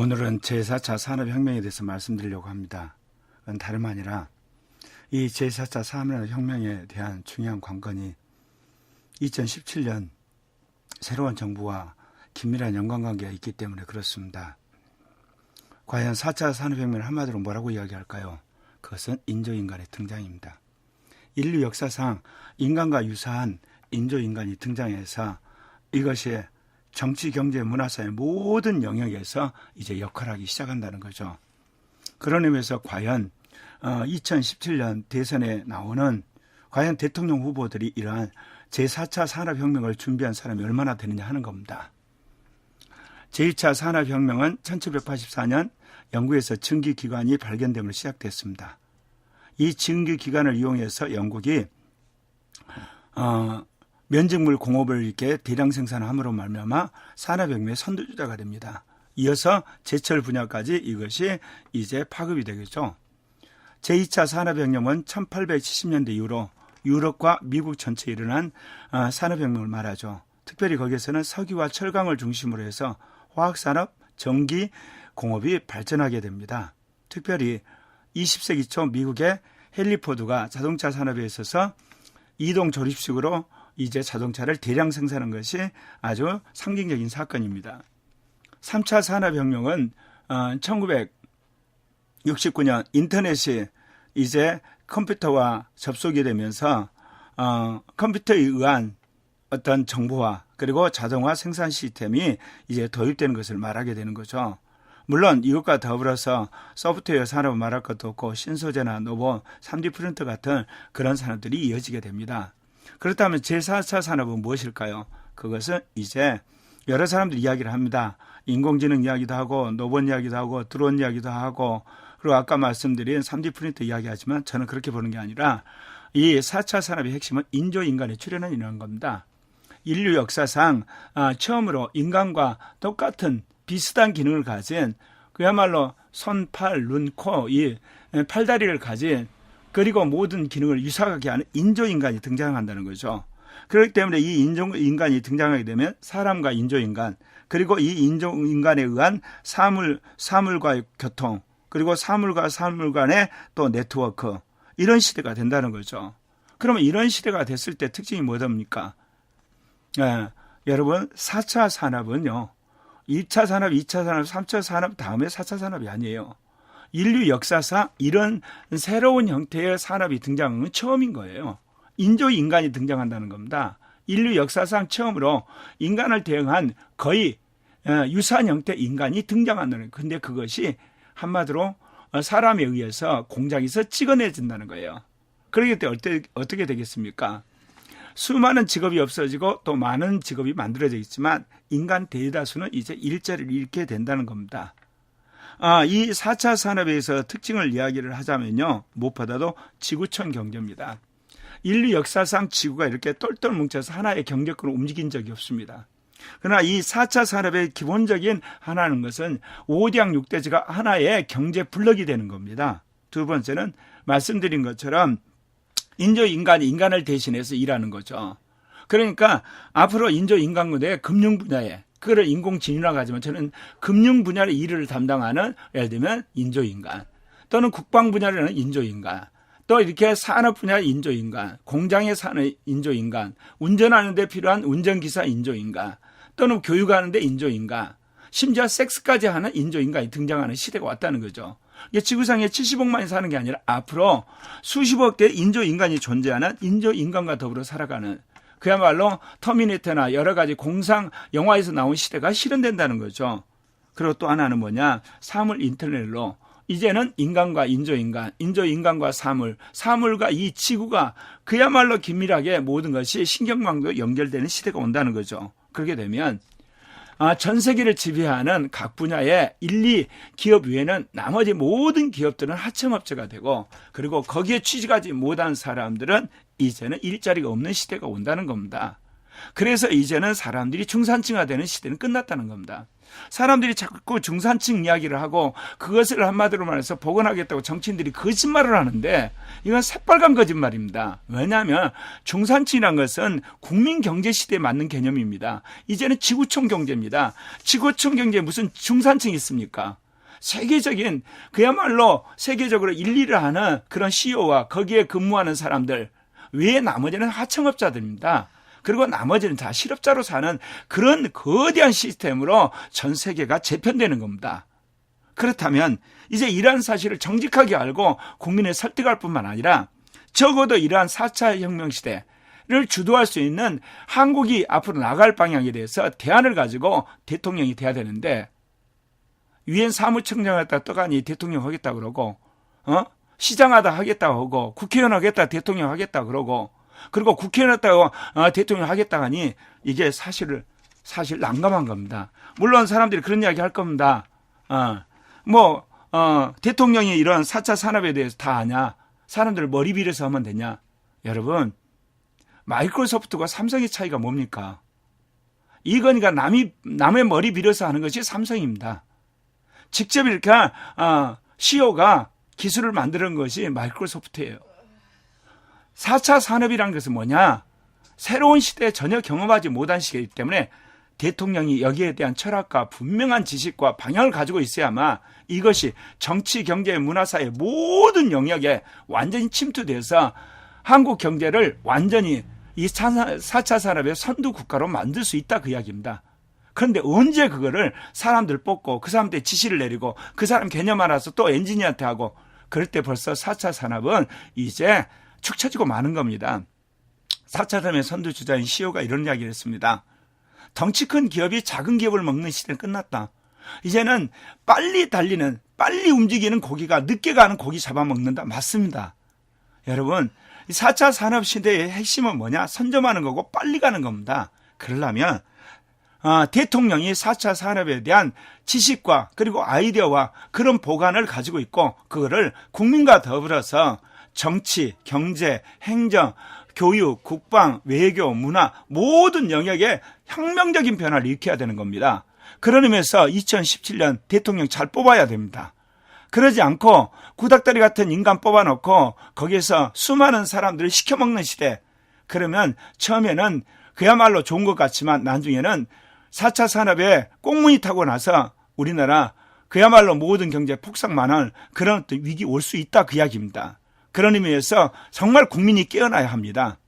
오늘은 제4차 산업혁명에 대해서 말씀드리려고 합니다. 다름 아니라 이 제4차 산업혁명에 대한 중요한 관건이 2017년 새로운 정부와 긴밀한 연관관계가 있기 때문에 그렇습니다. 과연 4차 산업혁명을 한마디로 뭐라고 이야기할까요? 그것은 인조인간의 등장입니다. 인류 역사상 인간과 유사한 인조인간이 등장해서 이것이 정치, 경제, 문화사의 모든 영역에서 이제 역할하기 시작한다는 거죠. 그런 의미에서 과연 2017년 대선에 나오는 과연 대통령 후보들이 이러한 제4차 산업혁명을 준비한 사람이 얼마나 되느냐 하는 겁니다. 제2차 산업혁명은 1784년 영국에서 증기기관이 발견됨으로 시작됐습니다. 이 증기기관을 이용해서 영국이 어, 면직물 공업을 이렇게 대량 생산함으로 말미암아 산업혁명의 선두주자가 됩니다. 이어서 제철 분야까지 이것이 이제 파급이 되겠죠. 제2차 산업혁명은 1870년대 이후로 유럽과 미국 전체에 일어난 어, 산업혁명을 말하죠. 특별히 거기에서는 석유와 철강을 중심으로 해서 화학산업, 전기, 공업이 발전하게 됩니다. 특별히 20세기 초 미국의 헨리 포드가 자동차 산업에 있어서 이동 조립식으로 이제 자동차를 대량 생산한 것이 아주 상징적인 사건입니다. 3차 산업혁명은 1969년 인터넷이 이제 컴퓨터와 접속이 되면서 어, 컴퓨터에 의한 어떤 정보화 그리고 자동화 생산 시스템이 이제 도입되는 것을 말하게 되는 거죠. 물론 이것과 더불어서 소프트웨어 산업을 말할 것도 없고 신소재나 노본, 3D 프린터 같은 그런 산업들이 이어지게 됩니다. 그렇다면 제4차 산업은 무엇일까요? 그것은 이제 여러 사람들이 이야기를 합니다. 인공지능 이야기도 하고 노본 이야기도 하고 드론 이야기도 하고 그리고 아까 말씀드린 3D 프린터 이야기하지만 저는 그렇게 보는 게 아니라 이 4차 산업의 핵심은 인조 인간의 출현은 이런 겁니다. 인류 역사상 아, 처음으로 인간과 똑같은 비슷한 기능을 가진 그야말로 손, 팔, 눈, 코, 이 팔다리를 가진 그리고 모든 기능을 유사하게 하는 인조인간이 등장한다는 거죠. 그렇기 때문에 이 인조인간이 등장하게 되면 사람과 인조인간 그리고 이 인조인간에 의한 사물, 사물과의 교통 그리고 사물과 사물 간의 또 네트워크 이런 시대가 된다는 거죠. 그러면 이런 시대가 됐을 때 특징이 뭐답니까? 예, 여러분 4차 산업은요. 1차 산업, 2차 산업, 3차 산업 다음에 4차 산업이 아니에요. 인류 역사상 이런 새로운 형태의 산업이 등장한 건 처음인 거예요. 인조 인간이 등장한다는 겁니다. 인류 역사상 처음으로 인간을 대응한 거의 유사한 형태 인간이 등장한다는. 근데 그것이 한마디로 사람에 의해서 공장에서 찍어내진다는 거예요. 그러기 때문에 어떻게 되겠습니까? 수많은 직업이 없어지고 또 많은 직업이 만들어져 있지만 인간 대다수는 이제 일자리를 잃게 된다는 겁니다. 아, 이 4차 산업에서 특징을 이야기를 하자면요. 무엇보다도 지구촌 경제입니다. 인류 역사상 지구가 이렇게 똘똘 뭉쳐서 하나의 경제권을 움직인 적이 없습니다. 그러나 이 4차 산업의 기본적인 하나는 것은 5대 6대지가 하나의 경제 블럭이 되는 겁니다. 두 번째는 말씀드린 것처럼 인조 인간이 인간을 대신해서 일하는 거죠. 그러니까 앞으로 인조 인간군의 금융 분야에 그거를 인공지능이라고 하지만 저는 금융 분야의 일을 담당하는 예를 들면 인조 인간 또는 국방 분야라는 인조 인간 또 이렇게 산업 분야 인조 인간 공장에 사는 인조 인간 운전하는 데 필요한 운전기사 인조 인간 또는 교육하는 데 인조 인간 심지어 섹스까지 하는 인조 인간이 등장하는 시대가 왔다는 거죠. 이게 지구상에 70억만이 사는 게 아니라 앞으로 수십억 대의 인조 인간이 존재하는 인조 인간과 더불어 살아가는 그야말로 터미네이터나 여러 가지 공상 영화에서 나온 시대가 실현된다는 거죠. 그리고 또 하나는 뭐냐? 사물 인터넷로 이제는 인간과 인조인간, 인조인간과 사물, 사물과 이 지구가 그야말로 긴밀하게 모든 것이 신경망도 연결되는 시대가 온다는 거죠. 그렇게 되면 아, 전 세계를 지배하는 각 분야의 1, 2 기업 외에는 나머지 모든 기업들은 하청업체가 되고 그리고 거기에 취직하지 못한 사람들은 이제는 일자리가 없는 시대가 온다는 겁니다. 그래서 이제는 사람들이 중산층화되는 시대는 끝났다는 겁니다. 사람들이 자꾸 중산층 이야기를 하고 그것을 한마디로 말해서 복원하겠다고 정치인들이 거짓말을 하는데 이건 새빨간 거짓말입니다. 왜냐하면 중산층이란 것은 국민 경제 시대에 맞는 개념입니다. 이제는 지구촌 경제입니다. 지구촌 경제에 무슨 중산층이 있습니까? 세계적인 그야말로 세계적으로 일리를 하는 그런 CEO와 거기에 근무하는 사람들 외에 나머지는 하청업자들입니다. 그리고 나머지는 다 실업자로 사는 그런 거대한 시스템으로 전 세계가 재편되는 겁니다. 그렇다면 이제 이러한 사실을 정직하게 알고 국민을 설득할 뿐만 아니라 적어도 이러한 4차 혁명 시대 를 주도할 수 있는 한국이 앞으로 나갈 방향에 대해서 대안을 가지고 대통령이 돼야 되는데 유엔 사무총장하다 떠가니 대통령 하겠다 그러고 어 시장하다 하겠다 하고 국회의원 하겠다 대통령 하겠다 그러고 그리고 국회의원 했다고 어, 대통령 하겠다 하니 이게 사실을 사실 난감한 겁니다. 물론 사람들이 그런 이야기 할 겁니다. 어, 뭐 어, 대통령이 이런 4차 산업에 대해서 다 아냐? 사람들 머리 빌어서 하면 되냐? 여러분 마이크로소프트와 삼성의 차이가 뭡니까? 이거니까 남이 남의 머리 빌어서 하는 것이 삼성입니다. 직접 이렇게 어, CEO가 기술을 만드는 것이 마이크로소프트예요. 4차 산업이란 것은 뭐냐? 새로운 시대에 전혀 경험하지 못한 시기이기 때문에 대통령이 여기에 대한 철학과 분명한 지식과 방향을 가지고 있어야만 이것이 정치, 경제, 문화사의 모든 영역에 완전히 침투돼서 한국 경제를 완전히 이 4차 산업의 선두 국가로 만들 수 있다 그 이야기입니다. 그런데 언제 그거를 사람들 뽑고 그 사람한테 지시를 내리고 그 사람 개념 알아서 또 엔지니어한테 하고 그럴 때 벌써 4차 산업은 이제 축 처지고 마는 겁니다. 4차 산업의 선두주자인 CEO가 이런 이야기를 했습니다. 덩치 큰 기업이 작은 기업을 먹는 시대는 끝났다. 이제는 빨리 달리는, 빨리 움직이는 고기가 늦게 가는 고기 잡아먹는다. 맞습니다. 여러분, 4차 산업 시대의 핵심은 뭐냐? 선점하는 거고 빨리 가는 겁니다. 그러려면 어, 대통령이 4차 산업에 대한 지식과 그리고 아이디어와 그런 보관을 가지고 있고 그거를 국민과 더불어서 정치, 경제, 행정, 교육, 국방, 외교, 문화 모든 영역에 혁명적인 변화를 일으켜야 되는 겁니다. 그런 의미에서 2017년 대통령 잘 뽑아야 됩니다. 그러지 않고 구닥다리 같은 인간 뽑아놓고 거기에서 수많은 사람들을 시켜먹는 시대. 그러면 처음에는 그야말로 좋은 것 같지만 나중에는 4차 산업에 꽁무니 타고 나서 우리나라 그야말로 모든 경제 폭삭만한 그런 위기 올 수 있다 그 이야기입니다. 그런 의미에서 정말 국민이 깨어나야 합니다.